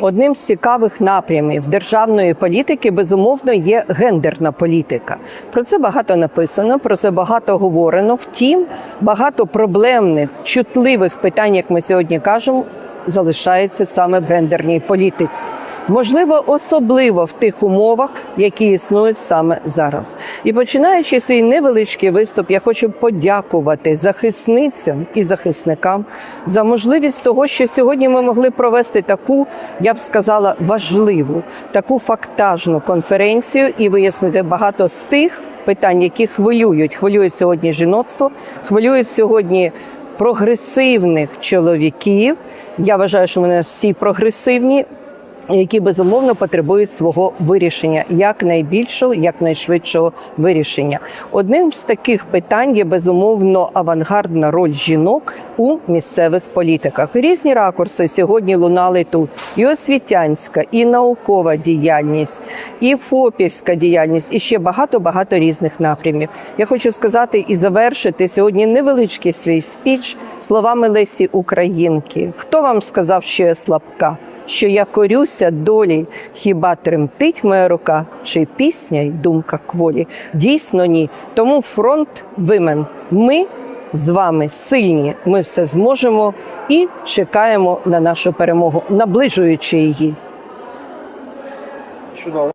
Одним з цікавих напрямів державної політики безумовно є гендерна політика. Про це багато написано, про це багато говорено. Втім, багато проблемних, чутливих питань, як ми сьогодні кажемо, залишається саме в гендерній політиці. Можливо, особливо в тих умовах, які існують саме зараз. І починаючи свій невеличкий виступ, я хочу подякувати захисницям і захисникам за можливість того, що сьогодні ми могли провести таку, я б сказала, важливу, таку фактажну конференцію і вияснити багато з тих питань, які хвилюють. Хвилюють сьогодні жіноцтво, хвилюють сьогодні прогресивних чоловіків. Я вважаю, що вони всі прогресивні, які безумовно потребують свого вирішення, як найбільшого, як найшвидшого вирішення. Одним з таких питань є безумовно авангардна роль жінок у місцевих політиках. Різні ракурси сьогодні лунали тут: і освітянська, і наукова діяльність, і фопівська діяльність, і ще багато багато різних напрямів. Я хочу сказати і завершити сьогодні невеличкий свій спіч словами Лесі Українки. Хто вам сказав, що я слабка? Що я корюся долі, хіба тремтить моя рука, чи пісня й думка кволі? Дійсно, ні. Тому фронт вимен. Ми з вами сильні. Ми все зможемо і чекаємо на нашу перемогу, наближуючи її. Чудово.